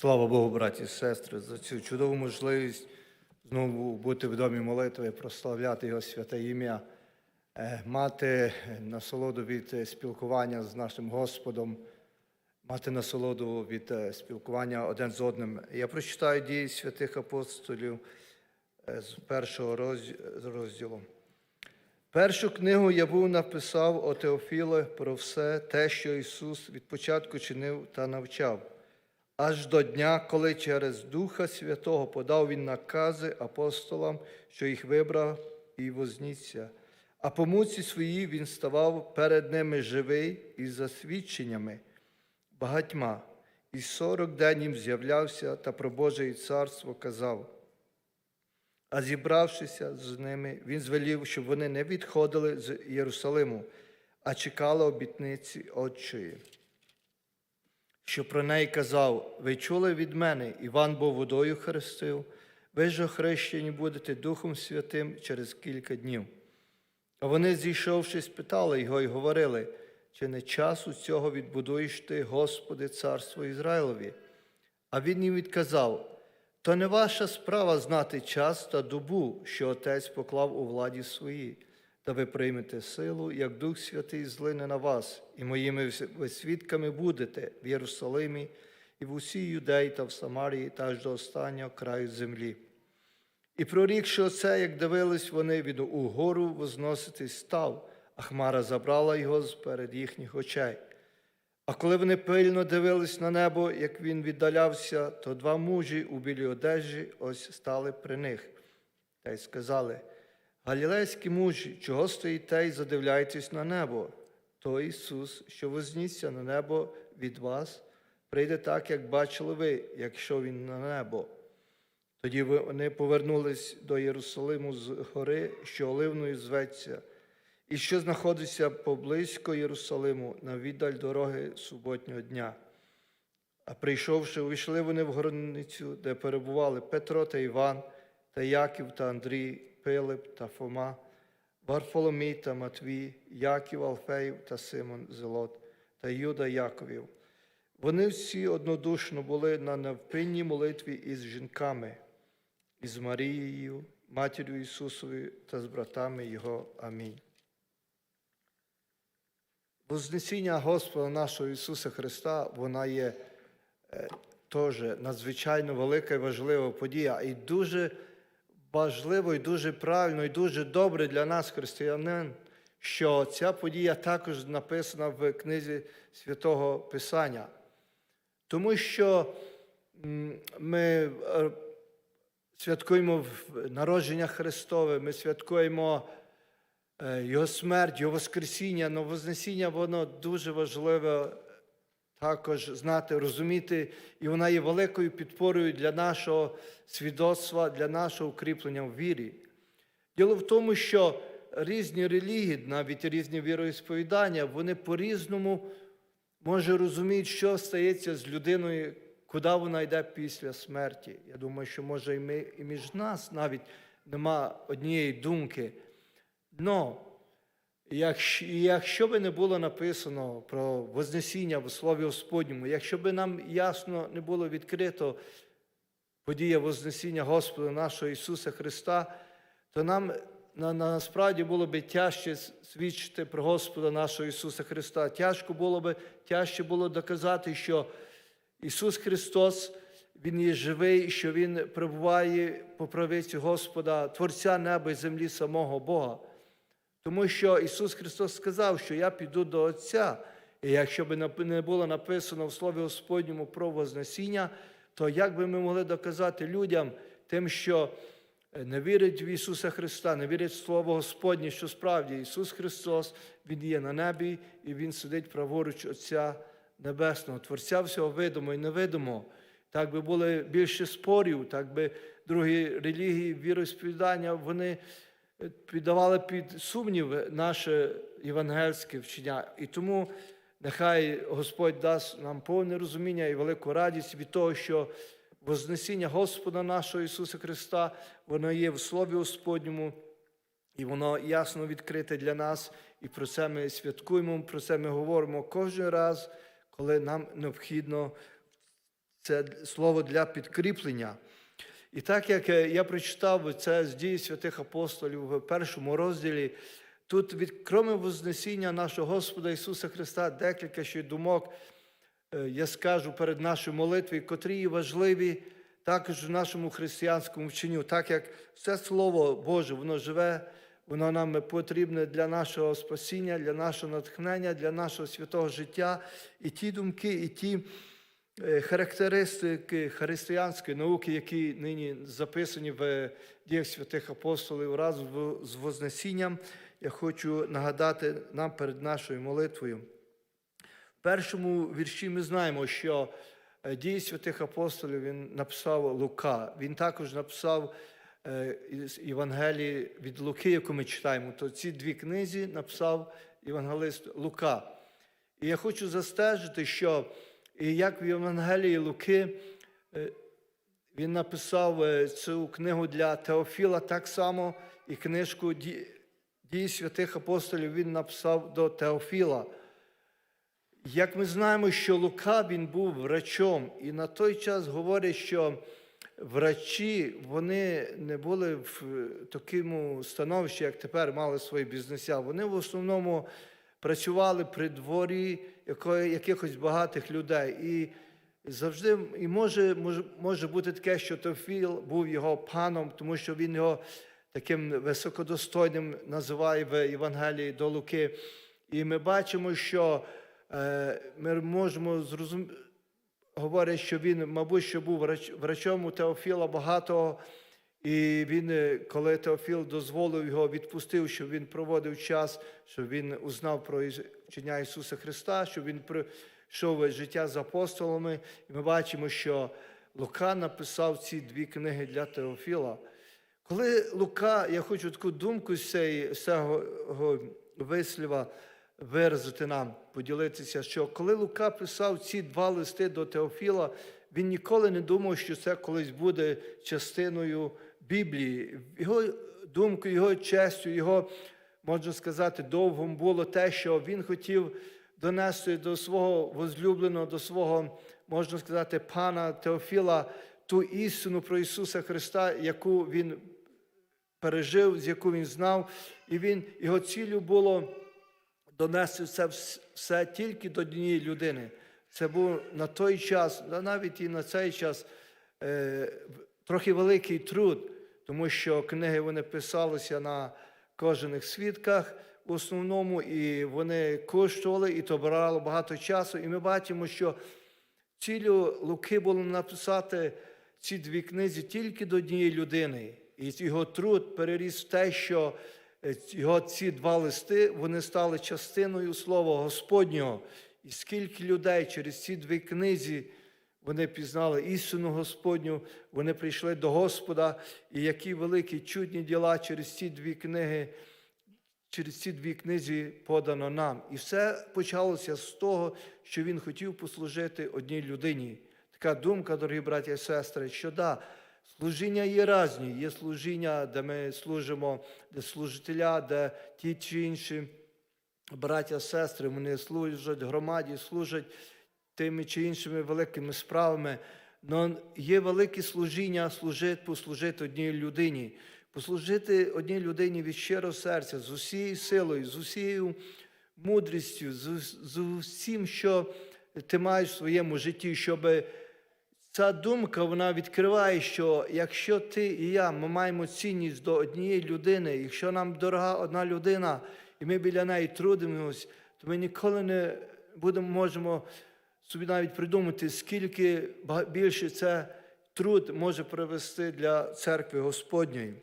Слава Богу, браті і сестри, за цю чудову можливість знову бути в домі молитви, прославляти Його святе ім'я, е, мати насолоду від е, спілкування з нашим Господом, мати насолоду від е, спілкування один з одним. Я прочитаю дії святих апостолів з першого розділу. Першу книгу я був написав о Теофіле про все те, що Ісус від початку чинив та навчав, аж до дня, коли через Духа Святого подав Він накази апостолам, що їх вибрав і возніться. А по муці своїй він ставав перед ними живий із засвідченнями багатьма, і сорок день їм з'являвся та про Боже і царство казав. А зібравшися з ними, він звелів, щоб вони не відходили з Єрусалиму, а чекали обітниці Отчої. Що про неї казав: Ви чули від мене, Іван був водою хрестив, ви ж охрещені будете Духом Святим через кілька днів. А вони, зійшовши, спитали його і говорили, чи не часу цього відбудуєш ти, Господи, царство Ізраїлові? А він їм відказав: то не ваша справа знати час та добу, що Отець поклав у владі своїй, та ви приймете силу, як Дух Святий злине на вас, і моїми ви свідками будете в Єрусалимі і в усій Юдеї та в Самарії, та аж до останнього краю землі. І прорікши оце, як дивились вони від угору возноситись став, а хмара забрала його з перед їхніх очей. А коли вони пильно дивились на небо, як він віддалявся, то два мужі у білій одежі ось стали при них. Та й сказали: Галілейські мужі, чого стоїте й задивляєтесь на небо? То Ісус, що вознісся на небо від вас, прийде так, як бачили ви, якщо Він на небо. Тоді вони повернулись до Єрусалиму з гори, що Оливною зветься, і що знаходиться поблизько Єрусалиму на віддаль дороги суботнього дня. А прийшовши, увійшли вони в горницю, де перебували Петро та Іван, та Яків та Андрій, Пилип та Фома, Варфоломій та Матвій, Яків Алфеїв та Симон Зелот, та Юда Яковів. Вони всі однодушно були на невпинній молитві із жінками, із Марією, матір'ю Ісусовою та з братами Його. Амінь. Вознесіння Господа нашого Ісуса Христа, вона є е, теж надзвичайно велика і важлива подія, і дуже важливо, і дуже правильно, і дуже добре для нас, християнин, що ця подія також написана в книзі Святого Писання. Тому що ми е, святкуємо народження Христове, ми святкуємо е, Його смерть, Його Воскресіння, але Вознесіння, воно дуже важливе також знати, розуміти, і вона є великою підпорою для нашого свідоцтва, для нашого укріплення в вірі. Діло в тому, що різні релігії, навіть різні віроісповідання, вони по-різному може розуміють, що стається з людиною, куди вона йде після смерті. Я думаю, що може і ми і між нас навіть нема однієї думки. Но якщо, би не було написано про Вознесіння в Слові Господньому, якщо би нам ясно не було відкрито подія Вознесіння Господа нашого Ісуса Христа, то нам на, насправді було би тяжче свідчити про Господа нашого Ісуса Христа. Тяжко було би, тяжче було доказати, що Ісус Христос, Він є живий, що Він перебуває по правиці Господа, Творця неба і землі самого Бога. Тому що Ісус Христос сказав, що я піду до Отця. І якщо б не було написано в Слові Господньому про Вознесіння, то як би ми могли доказати людям тим, що е, не вірять в Ісуса Христа, не вірять в Слово Господнє, що справді Ісус Христос, Він є на небі і Він сидить праворуч Отця Небесного, Творця всього видимо і невидимо. Так би були більше спорів, так би другі релігії, віросповідання, вони піддавали під сумнів наше євангельське вчення. І тому нехай Господь дасть нам повне розуміння і велику радість від того, що Вознесіння Господа нашого Ісуса Христа, воно є в Слові Господньому, і воно ясно відкрите для нас. І про це ми святкуємо, про це ми говоримо кожен раз, коли нам необхідно це слово для підкріплення. І так як е, я прочитав це з дії святих апостолів в першому розділі, тут від кроме Вознесіння нашого Господа Ісуса Христа декілька ще думок е, я скажу перед нашою молитвою, котрі є важливі також в нашому християнському вченню, так як все Слово Боже, воно живе, воно нам потрібне для нашого спасіння, для нашого натхнення, для нашого святого життя. І ті думки, і ті характеристики християнської науки, які нині записані в діях святих апостолів разом з Вознесінням, я хочу нагадати нам перед нашою молитвою. В першому вірші ми знаємо, що е, дії святих апостолів він написав Лука. Він також написав е, Євангелії від Луки, яку ми читаємо. То ці дві книзі написав євангелист Лука. І я хочу застежити, що і як в Євангелії Луки е, він написав е, цю книгу для Теофіла, так само і книжку «Ді- дій святих апостолів він написав до Теофіла. Як ми знаємо, що Лука він був врачом, і на той час говорять, що врачі вони не були в такому становищі, як тепер мали свої бізнеся. Вони в основному працювали при дворі якихось багатих людей. І завжди і може, може, може бути таке, що Теофіл був його паном, тому що він його таким високодостойним називає в Євангелії до Луки. І ми бачимо, що е, ми можемо зрозуміти, говорять, що він, мабуть, що був врачом у Теофіла багато, і він, е, коли Теофіл дозволив його, відпустив, щоб він проводив час, щоб він узнав про вчення Ісуса Христа, щоб він пройшов життя з апостолами. І ми бачимо, що Лука написав ці дві книги для Теофіла. Коли Лука, я хочу таку думку з цього висліва виразити нам, поділитися, що коли Лука писав ці два листи до Теофіла, він ніколи не думав, що це колись буде частиною Біблії. Його думкою, його честю, його, можна сказати, довгом було те, що він хотів донести до свого возлюбленого, до свого, можна сказати, пана Теофіла ту істину про Ісуса Христа, яку він пережив, з яку він знав, і він, його ціллю було донести це все тільки до однієї людини. Це був на той час, навіть і на цей час, е, трохи великий труд, тому що книги вони писалися на кожних свідках в основному, і вони коштували, і то брало багато часу. І ми бачимо, що цілю Луки було написати ці дві книзі тільки до однієї людини. І його труд переріс в те, що е, його ці два листи вони стали частиною Слова Господнього. І скільки людей через ці дві книзі вони пізнали істину Господню, вони прийшли до Господа, і які великі чудні діла через ці дві книги через ці дві книзі подано нам. І все почалося з того, що він хотів послужити одній людині. Така думка, дорогі браті і сестри, що да, служіння є різні. Є служіння, де ми служимо, де служителя, де ті чи інші браття, сестри, вони служать громаді, служать тими чи іншими великими справами. Но є велике служіння служити, послужити одній людині, послужити одній людині від щирого серця, з усією силою, з усією мудрістю, з, з усім, що ти маєш в своєму житті, щоб ця думка вона відкриває, що якщо ти і я ми маємо цінність до однієї людини, якщо нам дорога одна людина, і ми біля неї трудимось, то ми ніколи не будемо можемо собі навіть придумати, скільки більше це труд може привести для церкви Господньої.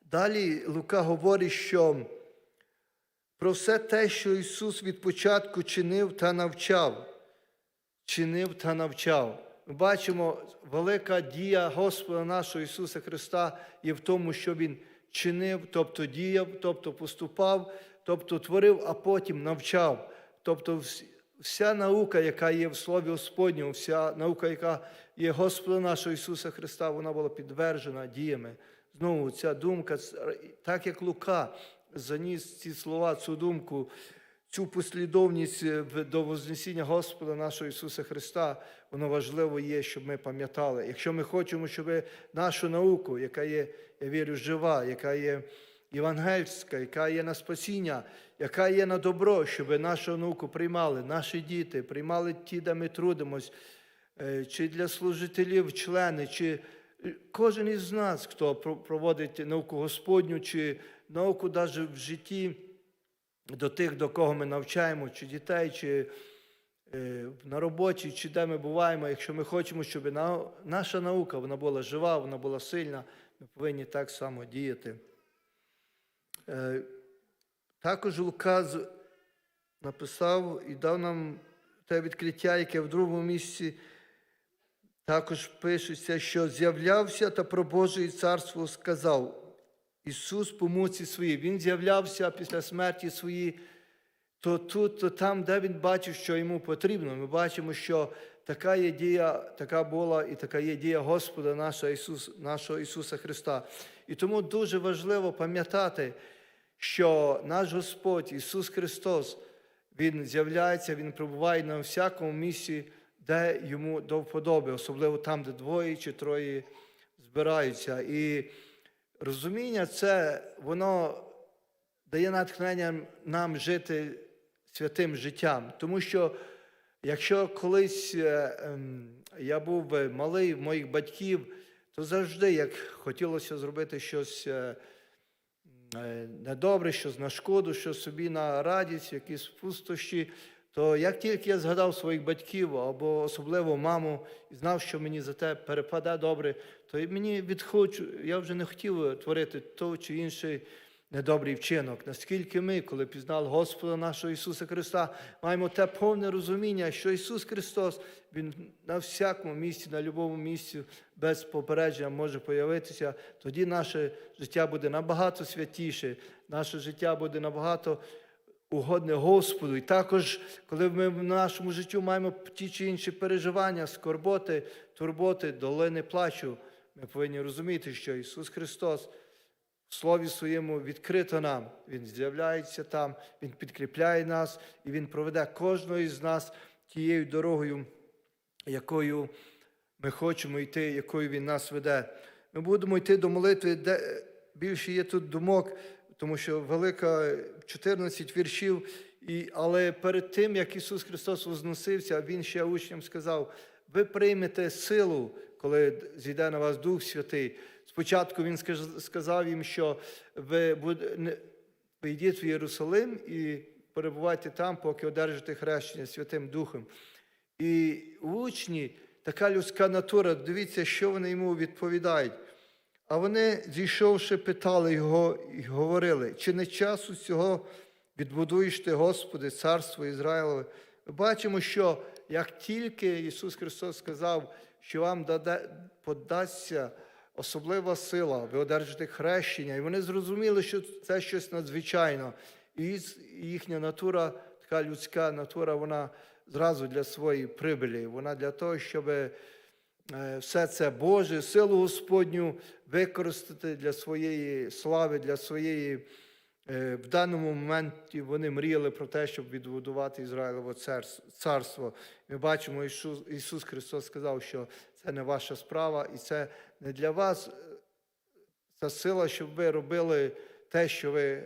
Далі Лука говорить, що про все те, що Ісус від початку чинив та навчав чинив та навчав. Ми бачимо, велика дія Господа нашого Ісуса Христа є в тому, що Він чинив, тобто діяв, тобто поступав, тобто творив, а потім навчав. Тобто вся наука, яка є в Слові Господньому, вся наука, яка є Господа нашого Ісуса Христа, вона була підтверджена діями. Знову ця думка, так як Лука заніс ці слова, цю думку, цю послідовність е, до Вознесіння Господа нашого Ісуса Христа, воно важливо є, щоб ми пам'ятали. Якщо ми хочемо, щоб нашу науку, яка є, я вірю, жива, яка є євангельська, яка є на спасіння, яка є на добро, щоб нашу науку приймали, наші діти, приймали ті, де ми трудимось, е, чи для служителів, члени, чи е, кожен із нас, хто проводить науку Господню, чи науку навіть в житті до тих, до кого ми навчаємо, чи дітей, чи е, на роботі, чи де ми буваємо. Якщо ми хочемо, щоб наша наука вона була жива, вона була сильна, ми повинні так само діяти. Е, Також Лука написав і дав нам те відкриття, яке в другому місці також пишеться, що з'являвся та про Боже царство сказав. Ісус по муці своїй. Він з'являвся після смерті своїй, то тут, то там, де він бачив, що йому потрібно. Ми бачимо, що така є дія, така була і така є дія Господа нашого, Ісус, нашого Ісуса Христа. І тому дуже важливо пам'ятати, що наш Господь Ісус Христос, Він з'являється, Він перебуває на всякому місці, де йому до вподоби, особливо там, де двоє чи троє збираються. І розуміння це воно дає натхнення нам жити святим життям. Тому що якщо колись е, ем, я був малий в моїх батьків, то завжди, як хотілося зробити щось е, недобре, щось на шкоду, що собі на радість, якісь пустощі, то як тільки я згадав своїх батьків або особливо маму і знав, що мені за те перепаде добре, то мені відхочу, я вже не хотів творити то чи інший недобрий вчинок. Наскільки ми, коли пізнали Господа нашого Ісуса Христа, маємо те повне розуміння, що Ісус Христос, Він на всякому місці, на будь-якому місці без попередження може появитися, тоді наше життя буде набагато святіше, наше життя буде набагато угодне Господу. І також, коли ми в нашому житті маємо ті чи інші переживання, скорботи, турботи, долини плачу, ми повинні розуміти, що Ісус Христос в Слові Своєму відкрито нам. Він з'являється там, Він підкріпляє нас і Він проведе кожного із нас тією дорогою, якою ми хочемо йти, якою Він нас веде. Ми будемо йти до молитви, де більше є тут думок, тому що велика 14 віршів. І, але перед тим, як Ісус Христос возносився, Він ще учням сказав: ви приймете силу, коли зійде на вас Дух Святий. Спочатку Він сказав їм, що ви йдіть в Єрусалим і перебувайте там, поки одержите хрещення Святим Духом. І учні, така людська натура, дивіться, що вони йому відповідають. А вони, зійшовши, питали його і говорили, чи не часу цього відбудуєш ти, Господи, царство Ізраїлеве? Ми бачимо, що як тільки Ісус Христос сказав, що вам подасться особлива сила, ви одержите хрещення, і вони зрозуміли, що це щось надзвичайне. І їхня натура, така людська натура, вона зразу для своєї прибилі, вона для того, щоб е, все це Боже, силу Господню використати для своєї слави, для своєї. Е, В даному моменті вони мріяли про те, щоб відбудувати Ізраїлеве царс- царство. Ми бачимо, Ісус Христос сказав, що це не ваша справа, і це не для вас е, ця сила, щоб ви робили те, що ви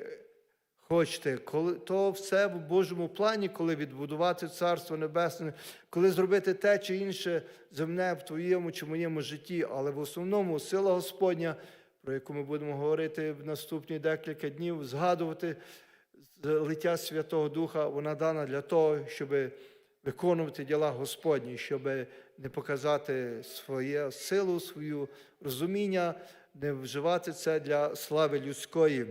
хочете. Коли, то все в Божому плані, коли відбудувати Царство Небесне, коли зробити те чи інше земне в твоєму чи моєму житті, але в основному сила Господня, про яку ми будемо говорити в наступні декілька днів, згадувати лиття Святого Духа, вона дана для того, щоб виконувати діла Господні, щоб не показати свою силу, свою розуміння, не вживати це для слави людської.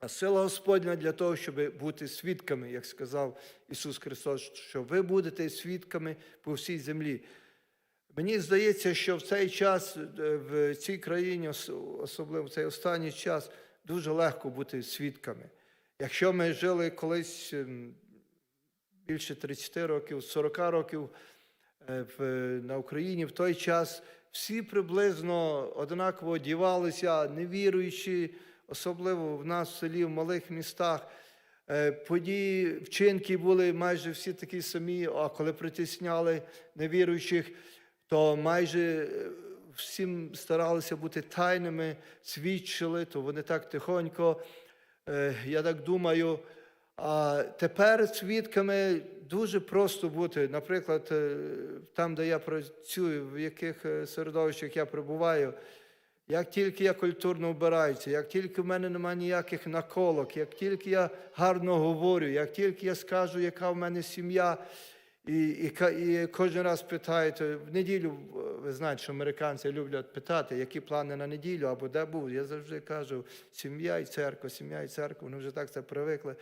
А сила Господня для того, щоб бути свідками, як сказав Ісус Христос, що ви будете свідками по всій землі. Мені здається, що в цей час е, в цій країні, особливо в цей останній час, дуже легко бути свідками. Якщо ми жили колись ем, більше 30 років, 40 років е, на Україні, в той час всі приблизно однаково одівалися, невіруючі, особливо в нас в селі, в малих містах. Е, Події, вчинки були майже всі такі самі, а коли притисняли невіруючих, то майже е, всім старалися бути тайними, свідчили, то вони так тихонько, я так думаю. А тепер свідками дуже просто бути. Наприклад, е, там, де я працюю, в яких е, середовищах я перебуваю, як тільки я культурно вбираюся, як тільки в мене немає ніяких наколок, як тільки я гарно говорю, як тільки я скажу, яка в мене сім'я, і, і, і кожен раз питають, е, в неділю, ви знаєте, що американці люблять питати, які плани на неділю або де був. Я завжди кажу, сім'я і церква, сім'я і церква, вони вже так це привикли.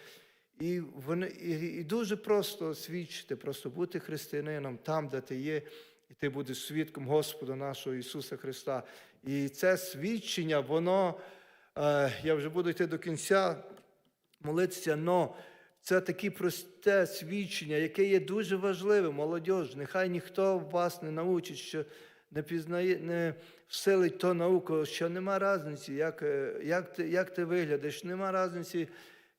І, вони, і, дуже просто свідчити, просто бути християнином там, де ти є, і ти будеш свідком Господа нашого Ісуса Христа. І це свідчення, воно, е, я вже буду йти до кінця молитися, але це таке просте свідчення, яке є дуже важливим, молодь. Нехай ніхто вас не научить, що не пізнає, не всилить то науку, що нема різниці, як, е, як, ти, як ти виглядаєш, нема різниці,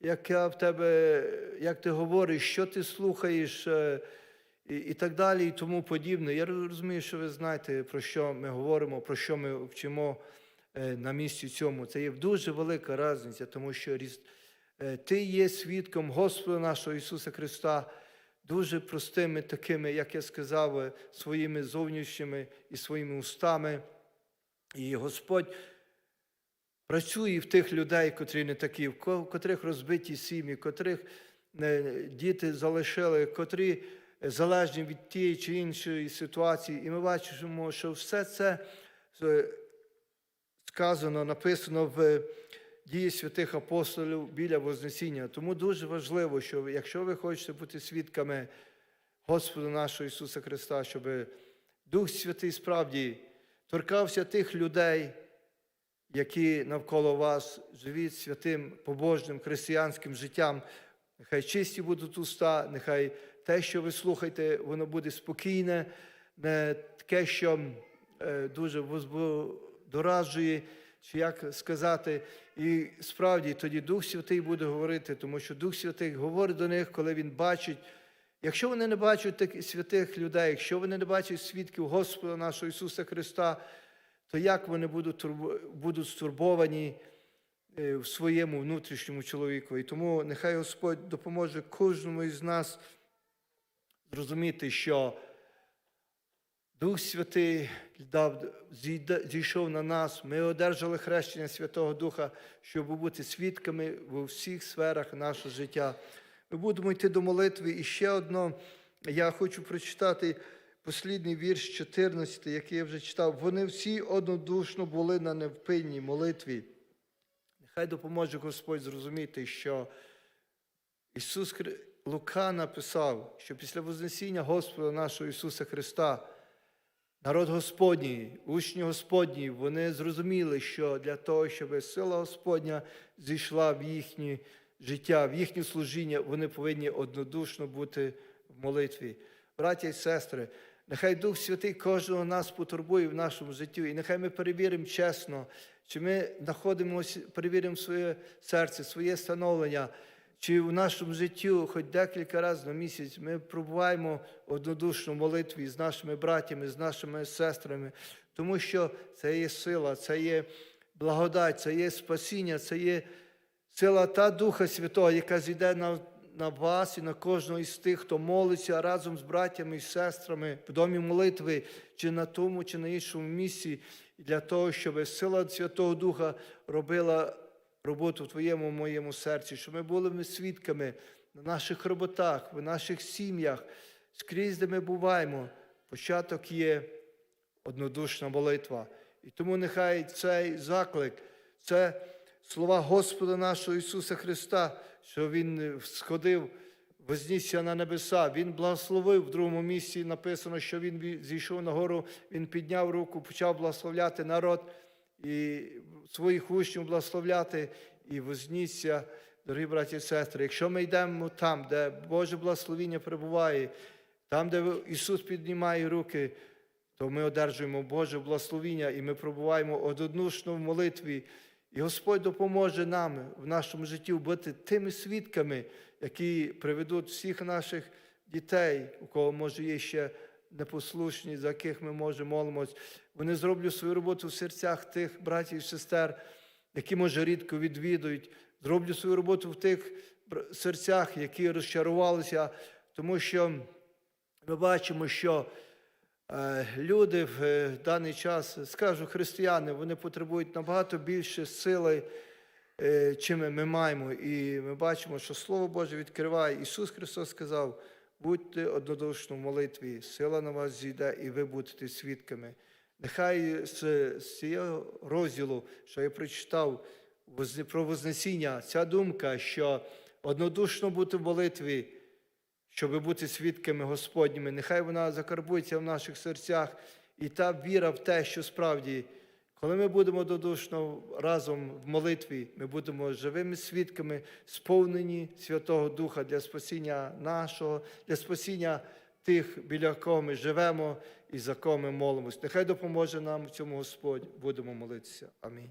яка в тебе, як ти говориш, що ти слухаєш. е, і, і так далі, і тому подібне. Я розумію, що ви знаєте, про що ми говоримо, про що ми вчимо е, на місці цьому. Це є дуже велика різниця, тому що е, ти є свідком Господа нашого Ісуса Христа, дуже простими такими, як я сказав, своїми зовнішніми і своїми устами. І Господь працює в тих людей, котрі не такі, в котрих розбиті сім'ї, котрих е, діти залишили, котрі залежні від тієї чи іншої ситуації. І ми бачимо, що все це е, сказано, написано в дії святих апостолів біля Вознесіння. Тому дуже важливо, що якщо ви хочете бути свідками Господа нашого Ісуса Христа, щоб Дух Святий справді торкався тих людей, які навколо вас живуть святим, побожним, християнським життям. Нехай чисті будуть уста, нехай те, що ви слухаєте, воно буде спокійне, не таке, що е, дуже дораджує, чи як сказати. І справді тоді Дух Святий буде говорити, тому що Дух Святий говорить до них, коли Він бачить. Якщо вони не бачать таких святих людей, якщо вони не бачать свідків Господа нашого Ісуса Христа, то як вони будуть, стурбовані е, в своєму внутрішньому чоловіку? І тому нехай Господь допоможе кожному із нас зрозуміти, що Дух Святий дав, зійшов на нас, ми одержали хрещення Святого Духа, щоб бути свідками у всіх сферах нашого життя. Ми будемо йти до молитви. І ще одно, я хочу прочитати послідний вірш 14, який я вже читав. Вони всі однодушно були на невпинній молитві. Нехай допоможе Господь зрозуміти, що Ісус Хри... Лука написав, що після Вознесіння Господа нашого Ісуса Христа народ Господній, учні Господні, вони зрозуміли, що для того, щоб сила Господня зійшла в їхнє життя, в їхнє служіння, вони повинні однодушно бути в молитві. Браття і сестри, нехай Дух Святий кожного нас потурбує в нашому житті, і нехай ми перевіримо чесно, чи ми знаходимося, перевіримо своє серце, своє становлення, чи в нашому житті хоч декілька разів на місяць ми пробуваємо однодушно в молитві з нашими братями, з нашими сестрами, тому що це є сила, це є благодать, це є спасіння, це є сила та Духа Святого, яка зійде на, на вас і на кожного із тих, хто молиться разом з братями і сестрами в домі молитви, чи на тому, чи на іншому місці, для того, щоб сила Святого Духа робила роботу в твоєму моєму серці, щоб ми були ми свідками на наших роботах, в наших сім'ях, скрізь, де ми буваємо. Початок є однодушна молитва. І тому нехай цей заклик, це слова Господа нашого Ісуса Христа, що Він сходив, вознісся на небеса. Він благословив в другому місці написано, що Він зійшов на гору, Він підняв руку, почав благословляти народ і своїх учнів благословляти і вознісся, дорогі браті і сестри. Якщо ми йдемо там, де Боже благословіння перебуває, там, де Ісус піднімає руки, то ми одержуємо Боже благословіння і ми пробуваємо однодушно в молитві. І Господь допоможе нам в нашому житті бути тими свідками, які приведуть всіх наших дітей, у кого може є ще непослушні, за яких ми може молимось. Вони зроблять свою роботу в серцях тих братів і сестер, які, може, рідко відвідують. Зроблю свою роботу в тих серцях, які розчарувалися, тому що ми бачимо, що люди в е, даний час, скажу, християни, вони потребують набагато більше сили, е, чим ми маємо. І ми бачимо, що Слово Боже відкриває. Ісус Христос сказав: будьте однодушно в молитві, сила на вас зійде, і ви будете свідками. Нехай з, цього розділу, що я прочитав про Вознесіння, ця думка, що однодушно бути в молитві, щоб бути свідками Господніми, нехай вона закарбується в наших серцях, і та віра в те, що справді, коли ми будемо додушно разом в молитві, ми будемо живими свідками, сповнені Святого Духа для спасіння нашого, для спасіння тих, біля кого ми живемо і за кого ми молимось. Нехай допоможе нам в цьому Господь. Будемо молитися. Амінь.